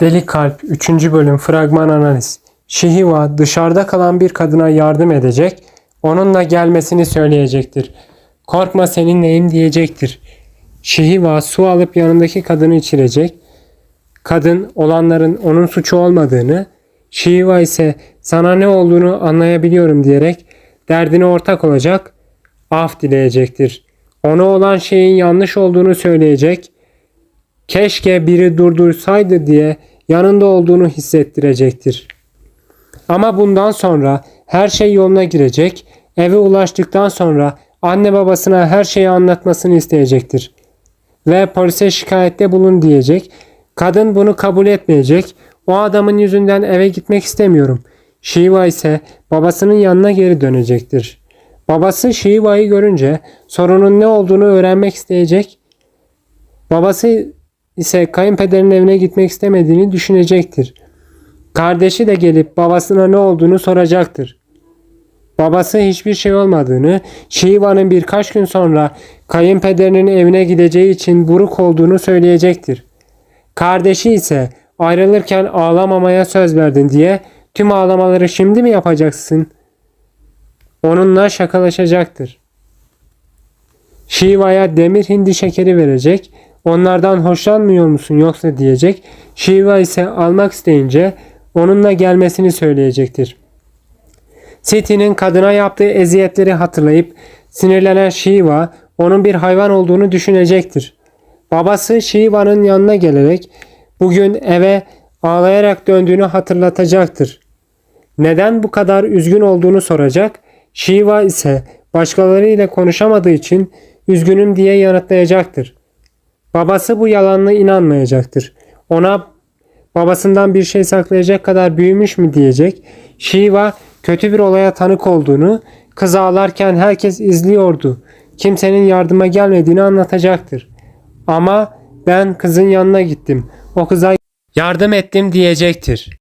Deli Kalp 3. bölüm fragman analiz. Şihiva dışarıda kalan bir kadına yardım edecek, onunla gelmesini söyleyecektir. Korkma seninleyim diyecektir. Şihiva su alıp yanındaki kadını içirecek. Kadın olanların onun suçu olmadığını, Şihiva ise sana ne olduğunu anlayabiliyorum diyerek derdine ortak olacak, af dileyecektir. Ona olan şeyin yanlış olduğunu söyleyecek, keşke biri durdursaydı diye yanında olduğunu hissettirecektir. Ama bundan sonra her şey yoluna girecek, eve ulaştıktan sonra anne babasına her şeyi anlatmasını isteyecektir. Ve polise şikayette bulun diyecek. Kadın bunu kabul etmeyecek. O adamın yüzünden eve gitmek istemiyorum. Shiva ise babasının yanına geri dönecektir. Babası Shiva'yı görünce sorunun ne olduğunu öğrenmek isteyecek. Babası ise kayınpederin evine gitmek istemediğini düşünecektir. Kardeşi de gelip babasına ne olduğunu soracaktır. Babası hiçbir şey olmadığını, Şiva'nın birkaç gün sonra kayınpederinin evine gideceği için buruk olduğunu söyleyecektir. Kardeşi ise ayrılırken ağlamamaya söz verdin diye tüm ağlamaları şimdi mi yapacaksın? Onunla şakalaşacaktır. Şiva'ya demir hindi şekeri verecek. Onlardan hoşlanmıyor musun yoksa diyecek. Şiva ise almak isteyince onunla gelmesini söyleyecektir. Siti'nin kadına yaptığı eziyetleri hatırlayıp sinirlenen Shiva onun bir hayvan olduğunu düşünecektir. Babası Shiva'nın yanına gelerek bugün eve ağlayarak döndüğünü hatırlatacaktır. Neden bu kadar üzgün olduğunu soracak. Shiva ise başkalarıyla konuşamadığı için üzgünüm diye yanıtlayacaktır. Babası bu yalanla inanmayacaktır. Ona babasından bir şey saklayacak kadar büyümüş mü diyecek. Shiva kötü bir olaya tanık olduğunu, kız ağlarken herkes izliyordu. Kimsenin yardıma gelmediğini anlatacaktır. Ama ben kızın yanına gittim. O kıza yardım ettim diyecektir.